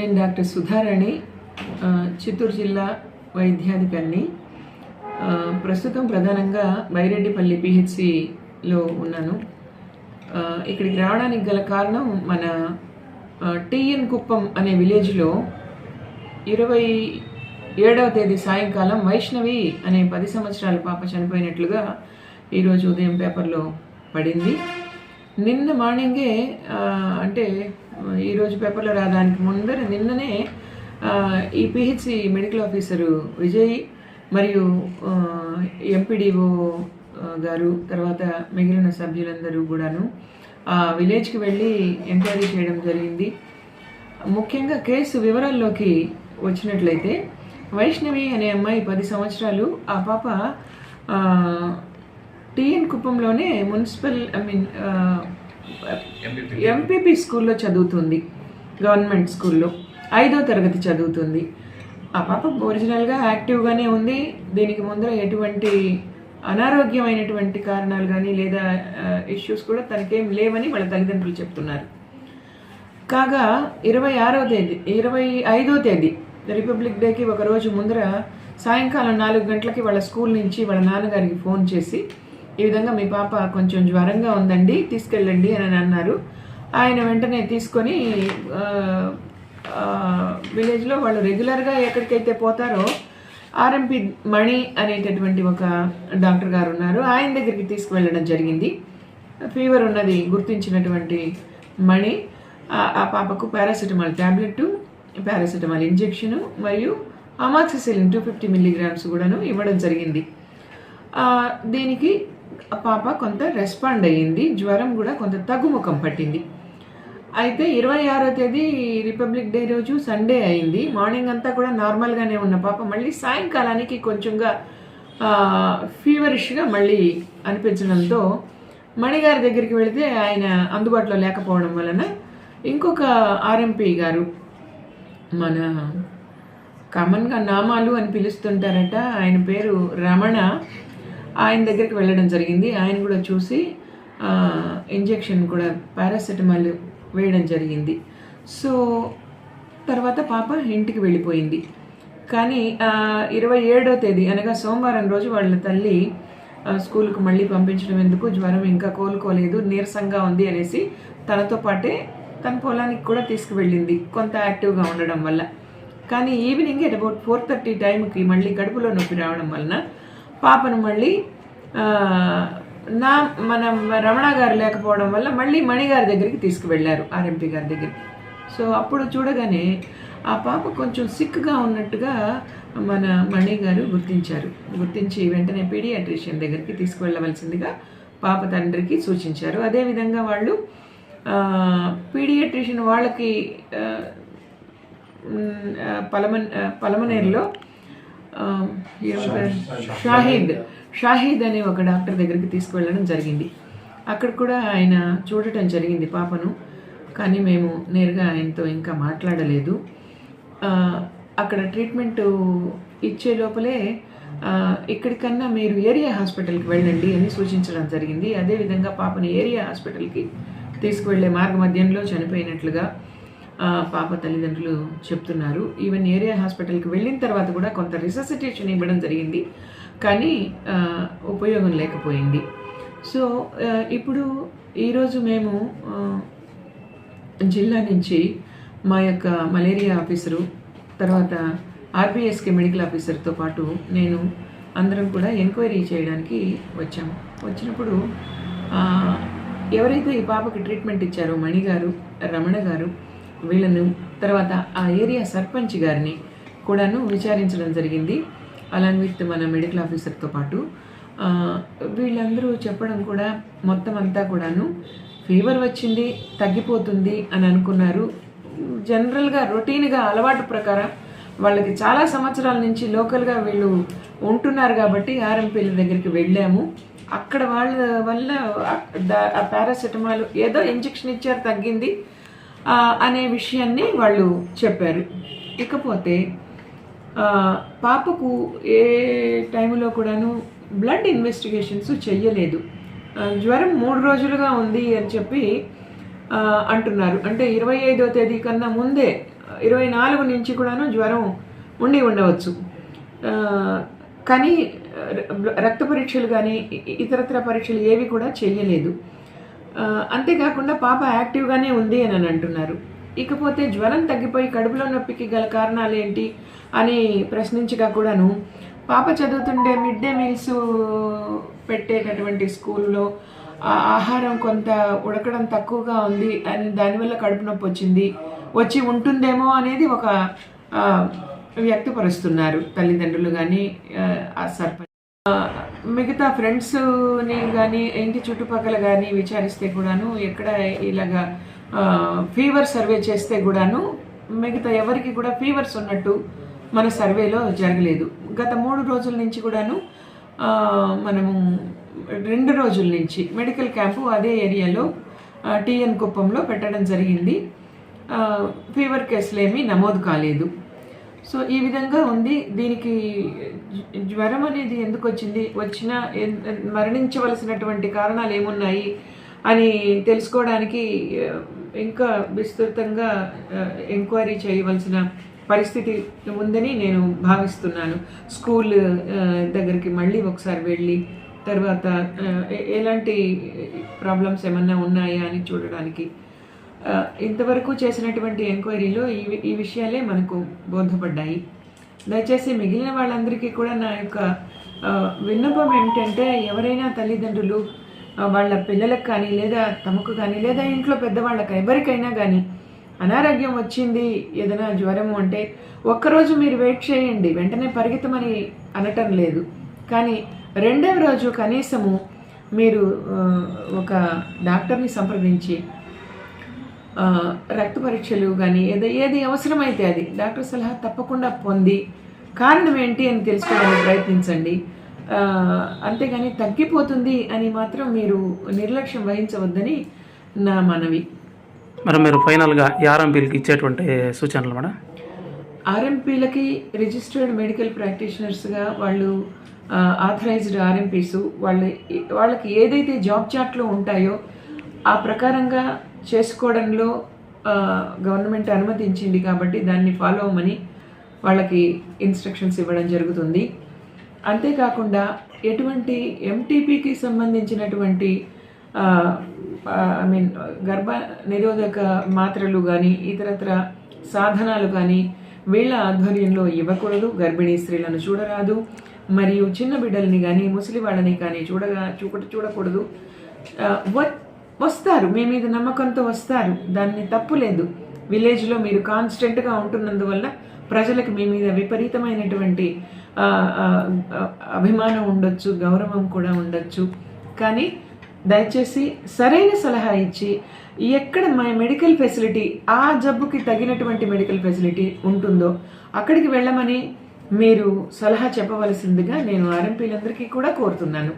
నేను డాక్టర్ సుధారాణి చిత్తూరు జిల్లా వైద్యాధికారిని. ప్రస్తుతం ప్రధానంగా బైరెడ్డిపల్లి పిహెచ్సిలో ఉన్నాను. ఇక్కడికి రావడానికి గల కారణం మన టీఎన్ కుప్పం అనే విలేజ్లో ఇరవై ఏడవ తేదీ సాయంకాలం వైష్ణవి అనే పది సంవత్సరాల పాప చనిపోయినట్లుగా ఈరోజు ఉదయం పేపర్లో పడింది. నిన్న మార్నింగే అంటే ఈరోజు పేపర్లో రావడానికి ముందర నిన్ననే ఈ పిహెచ్సి మెడికల్ ఆఫీసరు విజయ్ మరియు ఎంపీడీఓ గారు తర్వాత మిగిలిన సభ్యులందరూ కూడాను ఆ విలేజ్కి వెళ్ళి ఎంక్వైరీ చేయడం జరిగింది. ముఖ్యంగా కేసు వివరాల్లోకి వచ్చినట్లయితే వైష్ణవి అనే అమ్మాయి పది సంవత్సరాలు ఆ పాప టీఎన్ కుప్పంలోనే మున్సిపల్ ఐ మీన్ ఎంపీపీ స్కూల్లో చదువుతుంది గవర్నమెంట్ స్కూల్లో. ఐదో తరగతి చదువుతుంది. ఆ పాప ఒరిజినల్గా యాక్టివ్గానే ఉంది. దీనికి ముందర ఎటువంటి అనారోగ్యమైనటువంటి కారణాలు కానీ లేదా ఇష్యూస్ కూడా తనకేం లేవని వాళ్ళ తల్లిదండ్రులు చెప్తున్నారు. కాగా ఇరవై ఆరో తేదీ ఇరవై ఐదో తేదీ రిపబ్లిక్ డేకి ఒకరోజు ముందర సాయంకాలం నాలుగు గంటలకి వాళ్ళ స్కూల్ నుంచి వాళ్ళ నాన్నగారికి ఫోన్ చేసి ఈ విధంగా మీ పాప కొంచెం జ్వరంగా ఉందండి తీసుకెళ్ళండి అని అన్నారు. ఆయన వెంటనే తీసుకొని విలేజ్లో వాళ్ళు రెగ్యులర్గా ఎక్కడికైతే పోతారో ఆర్ఎంపి మణి అనేటటువంటి ఒక డాక్టర్ గారు ఉన్నారు. ఆయన దగ్గరికి తీసుకువెళ్ళడం జరిగింది. ఫీవర్ ఉన్నది గుర్తించినటువంటి మణి ఆ- పాపకు పారాసిటమాల్ ట్యాబ్లెట్ పారాసిటమాల్ ఇంజెక్షను మరియు అమాక్సిసిలిన్ టూ ఫిఫ్టీ మిల్లీగ్రామ్స్ కూడాను ఇవ్వడం జరిగింది. దీనికి పాప కొంత రెస్పాండ్ అయ్యింది. జ్వరం కూడా కొంత తగ్గుముఖం పట్టింది. అయితే ఇరవై ఆరో తేదీ రిపబ్లిక్ డే రోజు సండే అయింది. మార్నింగ్ అంతా కూడా నార్మల్గానే ఉన్న పాప మళ్ళీ సాయంకాలానికి కొంచెంగా ఫీవరిష్గా మళ్ళీ అనిపించడంతో మణిగారి దగ్గరికి వెళితే ఆయన అందుబాటులో లేకపోవడం వలన ఇంకొక ఆర్ఎంపీ గారు మన కామన్గా నామాలు అని పిలుస్తుంటారట. ఆయన పేరు రమణ. ఆయన దగ్గరికి వెళ్ళడం జరిగింది. ఆయన కూడా చూసి ఇంజెక్షన్ కూడా పారాసెటమాల్ వేయడం జరిగింది. సో తర్వాత పాప ఇంటికి వెళ్ళిపోయింది. కానీ ఇరవై ఏడో తేదీ అనగా సోమవారం రోజు వాళ్ళ తల్లి ఆ, స్కూల్కి మళ్ళీ పంపించడం ఎందుకు? జ్వరం ఇంకా కోలుకోలేదు నీరసంగా ఉంది అనేసి తనతో పాటే తన పొలానికి కూడా తీసుకువెళ్ళింది కొంత యాక్టివ్గా ఉండడం వల్ల. కానీ evening at about four thirty టైంకి మళ్ళీ కడుపులో నొప్పి రావడం వలన పాపను మళ్ళీ నా మన రమణ గారు లేకపోవడం వల్ల మళ్ళీ మణి గారి దగ్గరికి తీసుకువెళ్ళారు ఆర్ఎంపీ గారి దగ్గరికి. సో అప్పుడు చూడగానే ఆ పాప కొంచెం సిక్గా ఉన్నట్టుగా మన మణి గారు గుర్తించారు. గుర్తించి వెంటనే పీడియాట్రిషియన్ దగ్గరికి తీసుకువెళ్ళవలసిందిగా పాప తండ్రికి సూచించారు. అదేవిధంగా వాళ్ళు పీడియాట్రిషియన్ వాళ్ళకి పలమన్ పలమనేరులో షాహీద్. షాహీద్. అనే ఒక డాక్టర్ దగ్గరికి తీసుకువెళ్ళడం జరిగింది. అక్కడ కూడా ఆయన చూడటం జరిగింది పాపను. కానీ మేము నేరుగా ఆయనతో ఇంకా మాట్లాడలేదు. అక్కడ ట్రీట్మెంట్ ఇచ్చే లోపలే ఇక్కడికన్నా మీరు ఏరియా హాస్పిటల్కి వెళ్ళండి అని సూచించడం జరిగింది. అదేవిధంగా పాపని ఏరియా హాస్పిటల్కి తీసుకువెళ్ళే మార్గ మధ్యంలో చనిపోయినట్లుగా పాప తల్లిదండ్రులు చెప్తున్నారు. ఈవెన్ ఏరియా హాస్పిటల్కి వెళ్ళిన తర్వాత కూడా కొంత రిససిటేషన్ ఇవ్వడం జరిగింది. కానీ ఉపయోగం లేకపోయింది. సో ఇప్పుడు ఈరోజు మేము జిల్లా నుంచి మా యొక్క మలేరియా ఆఫీసరు తర్వాత ఆర్బీఎస్కే మెడికల్ ఆఫీసర్తో పాటు నేను అందరం కూడా ఎంక్వైరీ చేయడానికి వచ్చాము వచ్చినప్పుడు ఎవరైతే ఈ పాపకి ట్రీట్మెంట్ ఇచ్చారో మణి గారు రమణ గారు వీళ్ళను తర్వాత ఆ ఏరియా సర్పంచ్ గారిని కూడాను విచారించడం జరిగింది. అలాంగ్ విత్ మన మెడికల్ ఆఫీసర్తో పాటు వీళ్ళందరూ చెప్పడం కూడా మొత్తం అంతా కూడాను ఫీవర్ వచ్చింది తగ్గిపోతుంది అని అనుకున్నారు. జనరల్గా రొటీన్గా అలవాటు ప్రకారం వాళ్ళకి చాలా సంవత్సరాల నుంచి లోకల్గా వీళ్ళు ఉంటున్నారు కాబట్టి ఆర్ఎంపీల దగ్గరికి వెళ్ళాము. అక్కడ వాళ్ళ వల్ల ఆ పారాసెటమాల్ ఏదో ఇంజెక్షన్ ఇచ్చారు తగ్గింది. అనే విషయాన్ని వాళ్ళు చెప్పారు. ఇకపోతే పాపకు ఏ టైంలో కూడాను బ్లడ్ ఇన్వెస్టిగేషన్స్ చెయ్యలేదు. జ్వరం మూడు రోజులుగా ఉంది అని చెప్పి అంటున్నారు. అంటే ఇరవై ఐదో తేదీ కన్నా ముందే ఇరవై నాలుగు నుంచి కూడాను జ్వరం ఉండి ఉండవచ్చు. కానీ రక్త పరీక్షలు కానీ ఇతరత్ర పరీక్షలు ఏవి కూడా చేయలేదు అంతేకాకుండా పాప యాక్టివ్గానే ఉంది అని అంటున్నారు. ఇకపోతే జ్వరం తగ్గిపోయి కడుపులో నొప్పికి గల కారణాలు ఏంటి అని ప్రశ్నించగా కూడాను పాప చదువుతుండే మిడ్ డే మీల్స్ పెట్టేటటువంటి స్కూల్లో ఆహారం కొంత ఉడకడం తక్కువగా ఉంది అని దానివల్ల కడుపు నొప్పి వచ్చింది. వచ్చి ఉంటుందేమో అనేది ఒక వ్యక్తపరుస్తున్నారు తల్లిదండ్రులు కానీ ఆ సర్పంచ్ మిగతా ఫ్రెండ్స్ని కానీ ఇంటి చుట్టుపక్కల కానీ విచారిస్తే కూడాను ఎక్కడ ఇలాగా ఫీవర్ సర్వే చేస్తే కూడాను మిగతా ఎవరికి కూడా ఫీవర్స్ ఉన్నట్టు మన సర్వేలో జరగలేదు. గత మూడు రోజుల నుంచి కూడాను మనము రెండు రోజుల నుంచి మెడికల్ క్యాంపు అదే ఏరియాలో టీఎన్ కుప్పంలో పెట్టడం జరిగింది. ఫీవర్ కేసులు ఏమీ నమోదు కాలేదు. సో ఈ విధంగా ఉంది. దీనికి జ్వరం అనేది ఎందుకు వచ్చింది? వచ్చిన ఎన్- మరణించవలసినటువంటి కారణాలు ఏమున్నాయి? అని తెలుసుకోవడానికి ఇంకా విస్తృతంగా ఎంక్వైరీ చేయవలసిన పరిస్థితి ఉందని నేను భావిస్తున్నాను. స్కూల్ దగ్గరికి మళ్ళీ ఒకసారి వెళ్ళి తర్వాత ఎలాంటి ప్రాబ్లమ్స్ ఏమన్నా ఉన్నాయా అని చూడడానికి ఇంతవరకు చేసినటువంటి ఎంక్వైరీలో ఈ ఈ విషయాలే మనకు బోధపడ్డాయి. దయచేసి మిగిలిన వాళ్ళందరికీ కూడా నా యొక్క విన్నపం ఏమిటంటే ఎవరైనా తల్లిదండ్రులు వాళ్ళ పిల్లలకు కానీ లేదా తమకు కానీ లేదా ఇంట్లో పెద్దవాళ్ళకి ఎవరికైనా కానీ అనారోగ్యం వచ్చింది ఏదైనా జ్వరము అంటే ఒక్కరోజు మీరు వెయిట్ చేయండి వెంటనే పరిగెత్తమని అనటం లేదు. కానీ రెండవ రోజు కనీసము మీరు ఒక డాక్టర్ని సంప్రదించి రక్త పరీక్షలు కానీ ఏదో ఏది అవసరమైతే అది డాక్టర్ సలహా తప్పకుండా పొంది కారణం ఏంటి అని తెలుసుకోవడానికి ప్రయత్నించండి. అంతేగాని తగ్గిపోతుంది అని మాత్రం మీరు నిర్లక్ష్యం వహించవద్దని నా మనవి. మరి మీరు ఫైనల్గా ఆర్ఎంపీలకి ఇచ్చేటువంటి సూచనలు మేడం? ఆర్ఎంపీలకి రిజిస్టర్డ్ మెడికల్ ప్రాక్టీషనర్స్గా వాళ్ళు ఆథరైజ్డ్ ఆర్ఎంపీస్ వాళ్ళ వాళ్ళకి ఏదైతే జాబ్ చార్ట్లో ఉంటాయో ఆ ప్రకారంగా చేసుకోవడంలో గవర్నమెంట్ అనుమతించింది కాబట్టి దాన్ని ఫాలో అవ్వమని వాళ్ళకి ఇన్స్ట్రక్షన్స్ ఇవ్వడం జరుగుతుంది. అంతేకాకుండా ఎటువంటి ఎంటీపీకి సంబంధించినటువంటి ఐ మీన్ గర్భ నిరోధక మాత్రలు కానీ ఇతరత్ర సాధనాలు కానీ వీళ్ళ ఆధ్వర్యంలో ఇవ్వకూడదు. గర్భిణీ స్త్రీలను చూడరాదు. మరియు చిన్న బిడ్డల్ని కానీ ముసలి వాళ్ళని కానీ చూడగా చూడ చూడకూడదు. ఆ, వ- వస్తారు. మీ మీద నమ్మకంతో వస్తారు. దాన్ని తప్పు లేదు. విలేజ్లో మీరు కాన్స్టెంట్గా ఉంటున్నందువల్ల ప్రజలకు మీ మీద విపరీతమైనటువంటి అభిమానం ఉండొచ్చు గౌరవం కూడా ఉండొచ్చు. కానీ దయచేసి సరైన సలహా ఇచ్చి ఎక్కడ మా మెడికల్ ఫెసిలిటీ ఆ జబ్బుకి తగినటువంటి మెడికల్ ఫెసిలిటీ ఉంటుందో అక్కడికి వెళ్ళమని మీరు సలహా చెప్పవలసిందిగా నేను ఆర్ఎంపీలందరికీ కూడా కోరుతున్నాను.